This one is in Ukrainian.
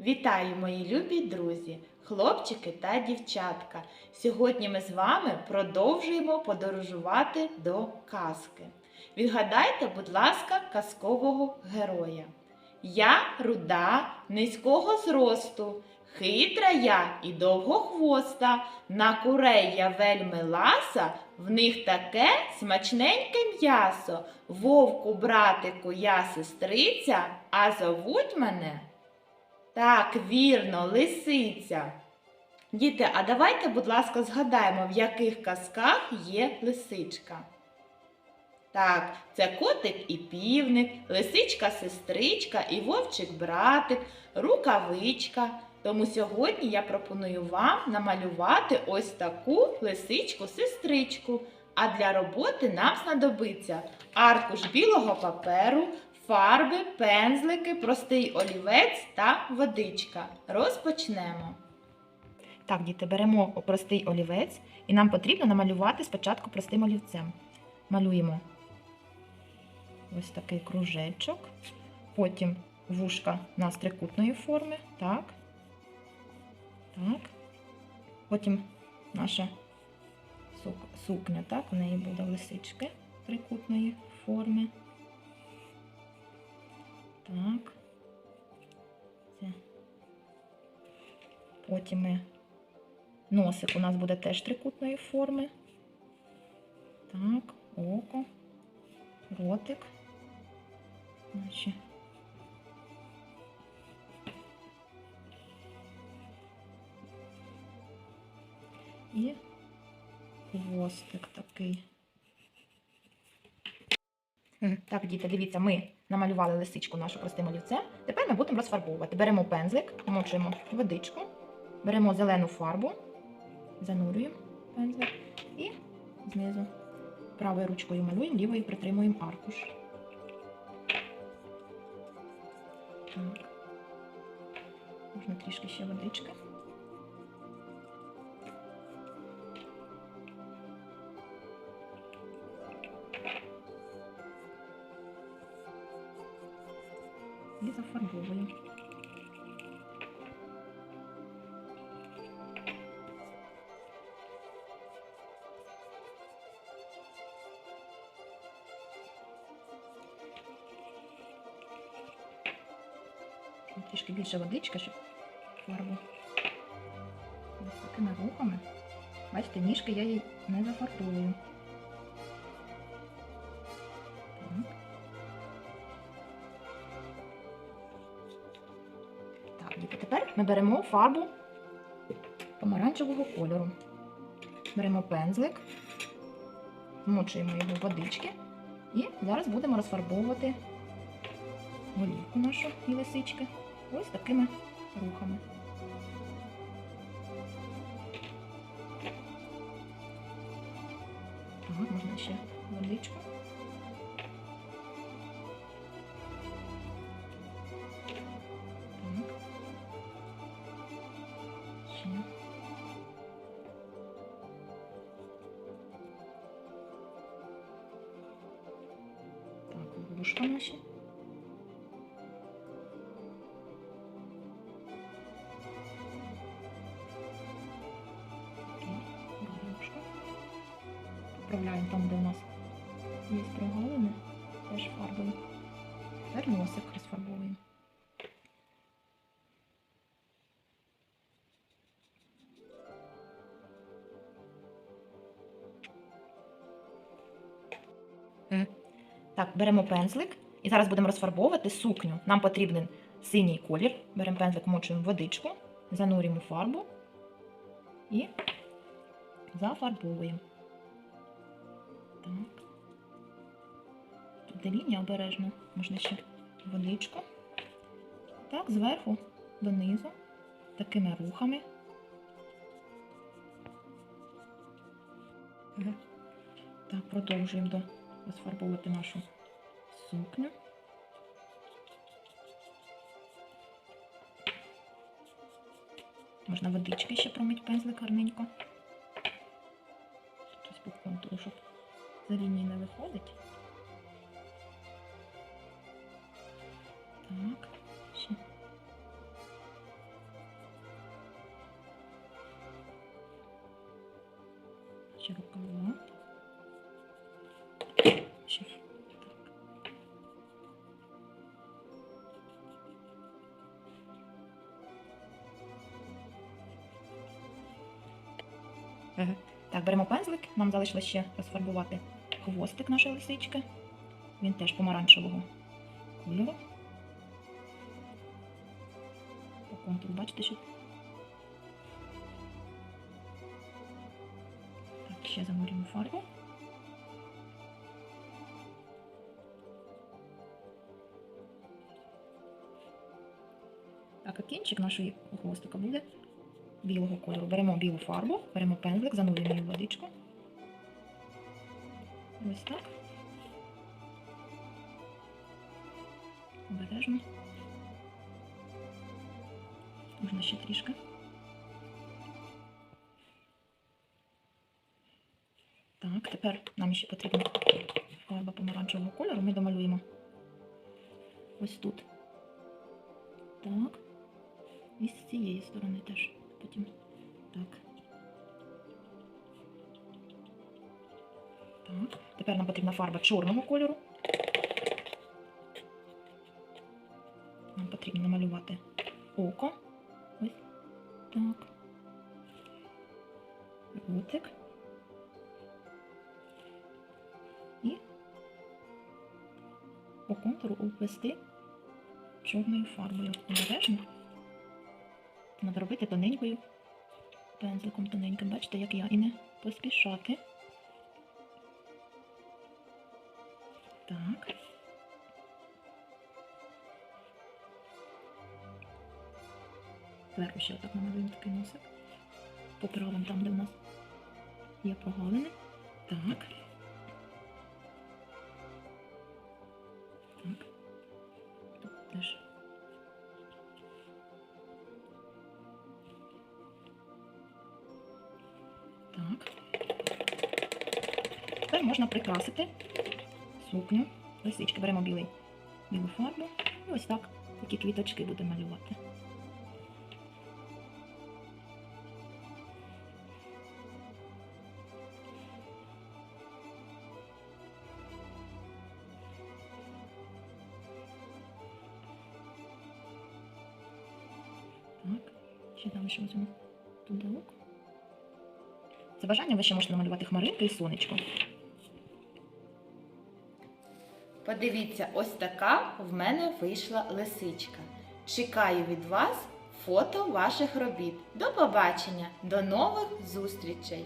Вітаю, мої любі друзі, хлопчики та дівчатка. Сьогодні ми з вами продовжуємо подорожувати до казки. Відгадайте, будь ласка, казкового героя. Я руда, низького зросту, хитра я і довгохвоста. На курей я вельми ласа, в них таке смачненьке м'ясо. Вовку, братику, я сестриця, а зовуть мене. Так, вірно, лисиця. Діти, а давайте, будь ласка, згадаємо, в яких казках є лисичка. Так, це котик і півник, лисичка-сестричка і вовчик-братик, рукавичка. Тому сьогодні я пропоную вам намалювати ось таку лисичку-сестричку. А для роботи нам знадобиться аркуш білого паперу, фарби, пензлики, простий олівець та водичка. Розпочнемо. Так, діти, беремо простий олівець і нам потрібно намалювати спочатку простим олівцем. Малюємо ось такий кружечок, потім вушка нас трикутної форми. Так. Так. Потім наша сук- сукня, так, у неї буде лисички трикутної форми. Так. Потім ми носик у нас буде теж трикутної форми. Так, око, ротик. Наші. І хвостик такий. Так, діти, дивіться, ми намалювали лисичку нашу простим олівцем. Тепер ми будемо розфарбовувати. Беремо пензлик, вмочуємо водичку, беремо зелену фарбу, занурюємо пензлик і знизу правою ручкою малюємо, лівою притримуємо аркуш. Так. Можна трішки ще водички. І зафарбовуємо. Трішки більше водички, щоб фарбу. Ось такими рухами. Бачите, ніжки я їй не зафарбовую. Так. Так, тепер ми беремо фарбу помаранчевого кольору. Беремо пензлик, вмочуємо його водички і зараз будемо розфарбовувати голівку нашу і лисички ось такими рухами. Так, можна ще водичку. Так. Ще. Так, вушка. Поправляємо там, де у нас є прогалини, теж фарбою. Тепер носик розфарбовуємо. Так, беремо пензлик і зараз будемо розфарбовувати сукню. Нам потрібен синій колір. Беремо пензлик, мочуємо водичку, занурюємо фарбу і зафарбовуємо. Так. Тут обережно, можна ще водичку. Так, зверху донизу, такими рухами. Так, продовжуємо до розфарбовувати нашу сукню. Можна водички ще промить пензлик гарненько. Щось по контуру, щоб За лінії не виходить. Так, ще. Ще рукава. Так. Беремо пензлик. Нам залишилось ще розфарбувати хвостик нашої лисички. Він теж помаранчевого кольору. По контуру, бачите, що. Так, ще занурюємо фарбу. Так, а кінчик нашої хвостика буде білого кольору. Беремо білу фарбу, беремо пензлик, занурюємо її в водичку. Ось так. Обережно. Можна ще трішки. Так, тепер нам ще потрібна фарба помаранчевого кольору. Ми домалюємо ось тут. Так. І з цієї сторони теж. Потім Тепер нам потрібна фарба чорного кольору. Нам потрібно намалювати око. Ось так. Ротик. І по контуру обвести чорною фарбою. Обережно. Треба робити тоненькою пензликом тоненьким. Бачите, як я, і не поспішати. Так. Зверху ще отак намалюємо такий носик. Поправимо там, де в нас є прогалини. Так. Так. Тут теж. Так. Тепер можна прикрасити сукню. Лисички беремо білий, білу фарбу. І ось так такі квіточки будемо малювати. Так, ще нас тут далеко. За бажанням ви ще можете намалювати хмаринки і сонечко. Подивіться, ось така в мене вийшла лисичка. Чекаю від вас фото ваших робіт. До побачення, до нових зустрічей!